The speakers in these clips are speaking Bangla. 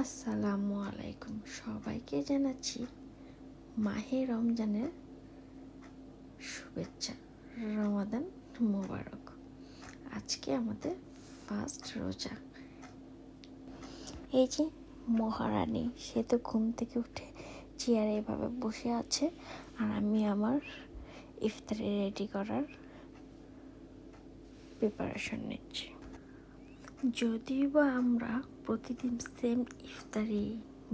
আসসালামু আলাইকুম সবাইকে জানাচ্ছি মাহে রমজানের শুভেচ্ছা, রমাদান মোবারক। আজকে আমাদের ফার্স্ট রোজা। এই যে মহারানী, সে তো ঘুম থেকে উঠে চেয়ারে এভাবে বসে আছে আর আমি আমার ইফতারি রেডি করার প্রিপারেশন নিচ্ছি। যদিও বা আমরা প্রতিদিন সেম ইফতারি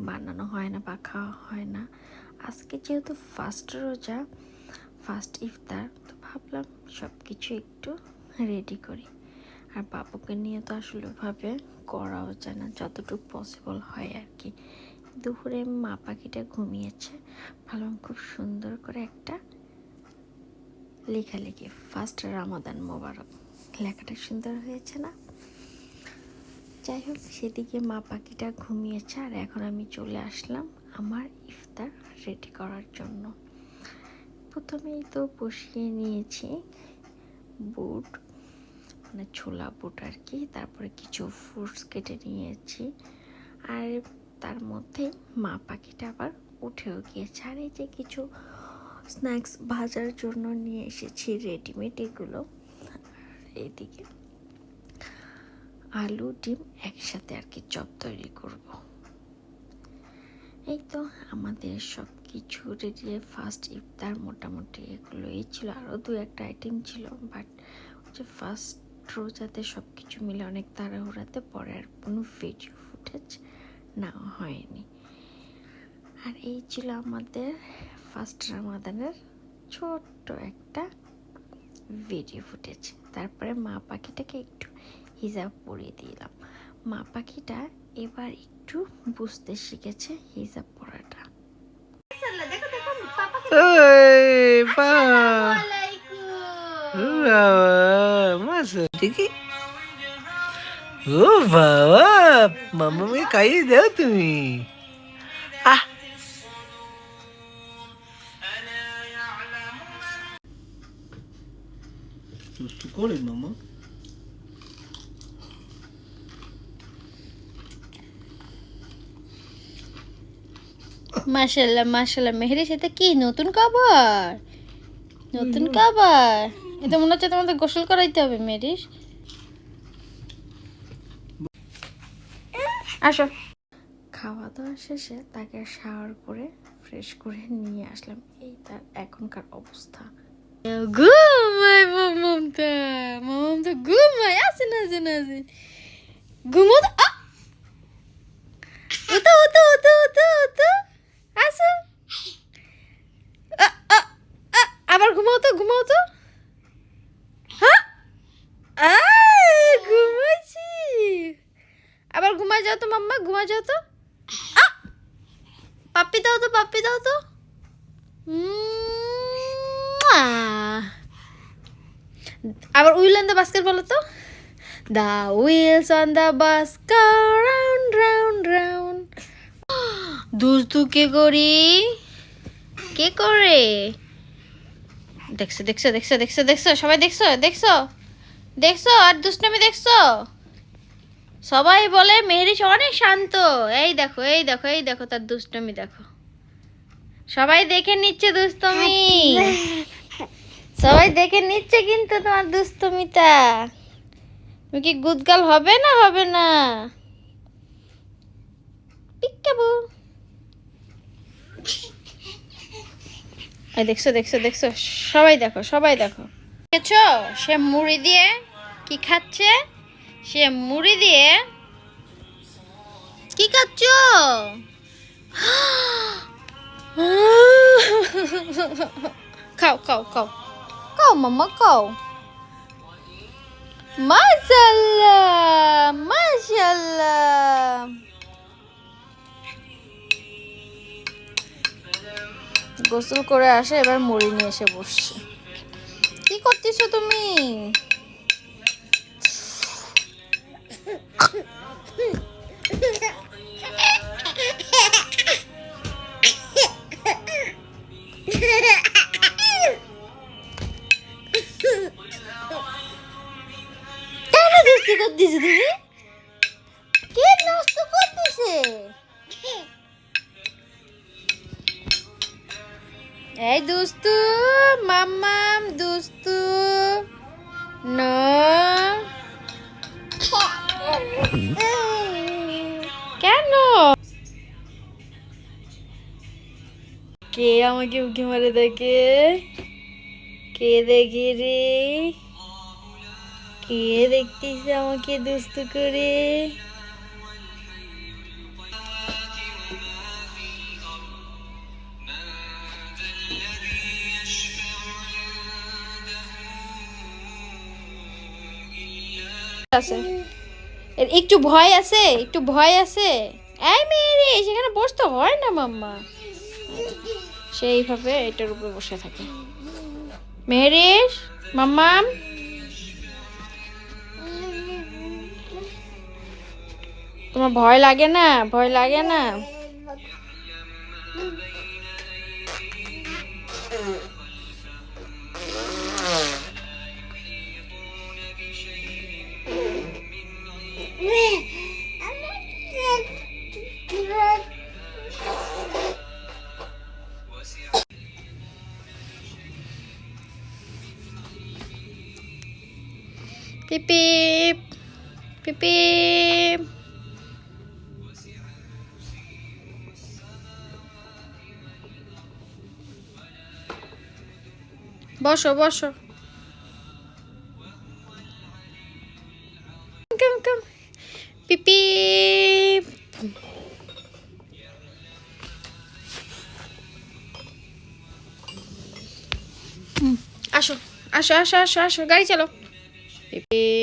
বানানো হয় না বা খাওয়া হয় না, আজকে যেহেতু ফার্স্ট রোজা ফার্স্ট ইফতার, তো ভাবলাম সব কিছু একটু রেডি করি। আর বাবুকে নিয়ে তো আসলে ভাবে করাও যায় না, যতটুকু পসিবল হয় আর কি দুপুরে মা পাখিটা ঘুমিয়েছে, ভাবলাম খুব সুন্দর করে একটা লেখালেখি ফার্স্ট রামাদান মোবারক লেখাটা সুন্দর হয়েছে না? যাই হোক, সেদিকে মা পাখিটা ঘুমিয়েছে আর এখন আমি চলে আসলাম আমার ইফতার রেডি করার জন্য। প্রথমেই তো বসিয়ে নিয়েছি বুট মানে ছোলা বুট আর কি। তারপরে কিছু ফ্রুটস কেটে নিয়েছি আর তার মধ্যে মা পাখিটা আবার উঠেও গিয়েছে। আর এই যে কিছু স্ন্যাক্স ভাজার জন্য নিয়ে এসেছি রেডিমেড এগুলো। আর এইদিকে আলু, ডিম একসাথে আর কি চপ তৈরি করব। এই তো আমাদের সব কিছু রেডি ফার্স্ট ইফতার মোটামুটি এগুলো এই ছিল। আরও দু একটা আইটেম ছিল বাট যে ফার্স্ট রোজাতে সব কিছু মিলে অনেক তাড়াহুড়াতে পরে আর কোনো ভিডিও ফুটেজ নেওয়া হয়নি। আর এই ছিল আমাদের ফার্স্ট রামাদানের ছোট্ট একটা ভিডিও ফুটেজ তারপরে মা পাখিটাকে একটু হিজাব পরিয়ে দিলাম। মা পাখিটা এবার একটু বুঝতে শিখেছে হিজাব পরাটা। ওই বাবা ও বাবা দেখি। ও বাবা মাম্মা খাইয়ে দাও তুমি। আহ। করে মামা। মাশাল্লাহ মাশাল্লাহ মেহেরি সেটা কি? নতুন খাবার নতুন খাবার এটা মনে হচ্ছে তোমাদের গোসল করাইতে হবে মেরিস আসো। খাওয়া দাওয়া শেষে তাকে শাওয়ার করে, ফ্রেশ করে নিয়ে আসলাম। এই তার এখনকার অবস্থা। ঘুমাই মমতা মমতা ঘুমাই, আসেন আসেন আসেন। ঘুমো তো আ! উঠো উঠো উঠো উঠো উঠো আসো আ, আ, আ, আবার ঘুমাও তো ঘুমাও তো হ্যাঁ আয়, ঘুমাইছি আবার ঘুমা যাও তো মাম্মা ঘুমা যাও তো আ! পাপ্পি দাও তো পাপ্পি দাও তো। আবার উইল অন দ্য বাস্কেট বলো তো? The wheels on the bus round round round দুস্তু কে করি? কে করে? দেখছ দেখছ দেখছ দেখছ দেখছ, সবাই দেখছ দেখছ দেখছ, আর দুষ্টমি দেখছ? সবাই বলে মেহরিশ অনেক শান্ত। এই দেখো এই দেখো এই দেখো, তার দুষ্টমি দেখো। সবাই দেখে নিচ্ছে দুষ্টমি। সবাই দেখে নিচ্ছে কিন্তু তোমার দুষ্টমিটা। তুমি কি গুদগাল হবে না হবে না? পিকাবু দেখছ দেখছ দেখছ, সবাই দেখো সবাই দেখো। সে মুড়ি দিয়ে কি খাচ্ছে? সে মুড়ি দিয়ে কি খাচ্ছ? খাও খাও খাও। খাও, মাম্মা, খাও। মাশাল্লাহ মাশাল্লাহ গোসল করে আসে, এবার মুড়ি নিয়ে এসে বসছে। কি করতেছো তুমি? নষ্ট করতেছো, তুমি? কে নষ্ট করতেছে? এই দুস্তু, মাম্মাম, দুস্তু, ন। কেন? কে আমাকে উঁকি মারে দেখে? কে দেখি রে? কে দেখতিস আমাকে দুস্তু করে? একটু ভয় আছে, একটু ভয় আছে। এই মেয়ে সেখানে বসতে হয় না মাম্মা। সেইভাবে এটার উপরে বসে থাকে। মেহরিস, মাম্মাম। তোমার ভয় লাগে না ভয় লাগে না পিপিপ পিপিপ বসো বসো। পিপি আসো আসো আসো আসো আসো গাড়ি চালো পিপিপ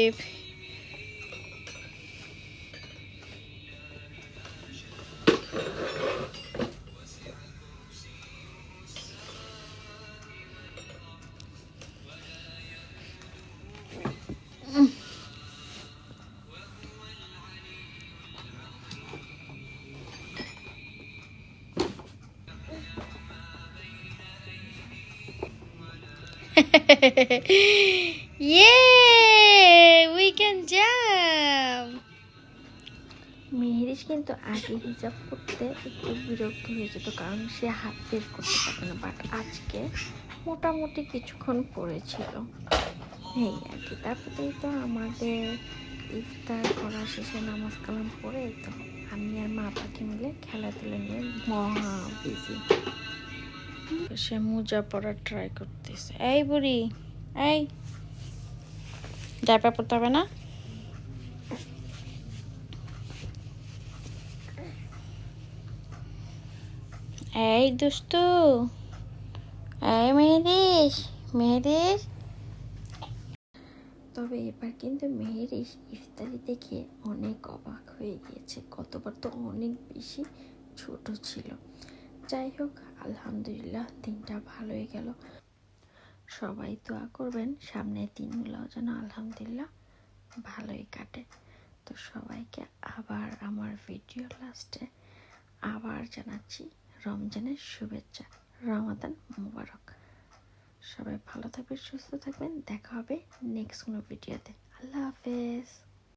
Yay! We can jump! মেহেরিস কিন্তু আগে হিজাব করতে একটু বিরক্ত হয়ে যেত কারণ সে হাত বের করতে পারবে না বাট আজকে মোটামুটি কিছুক্ষণ পড়েছিল এই আর কি, তারপরেই তো আমাদের ইফতার করা শেষে নামাজ কালাম পড়ে তো আমি আর মা পাখি মিলে খেলাধুলা নিয়ে মহা বিজি সে মোজা পরার ট্রাই করতেছে। এই বুড়ি, এই। ডাইপার পরতে হবে না? এই দুস্তু এই মেহেরিস মেহেরিস তবে এবার কিন্তু মেহেরিস ইফতারি দেখে অনেক অবাক হয়ে গিয়েছে। গতবার তো অনেক বেশি ছোট ছিল। যাই হোক, আলহামদুলিল্লাহ দিনটা ভালোই গেল। সবাই দোয়া করবেন, সামনের দিনগুলোও যেন আলহামদুলিল্লাহ ভালোই কাটে। তো সবাইকে আবার আমার ভিডিও লাস্টে আবার জানাচ্ছি রমজানের শুভেচ্ছা, রমাদান মুবারক। সবাই ভালো থাকবেন, সুস্থ থাকবেন, দেখা হবে নেক্সট কোনো ভিডিওতে আল্লাহ হাফেজ।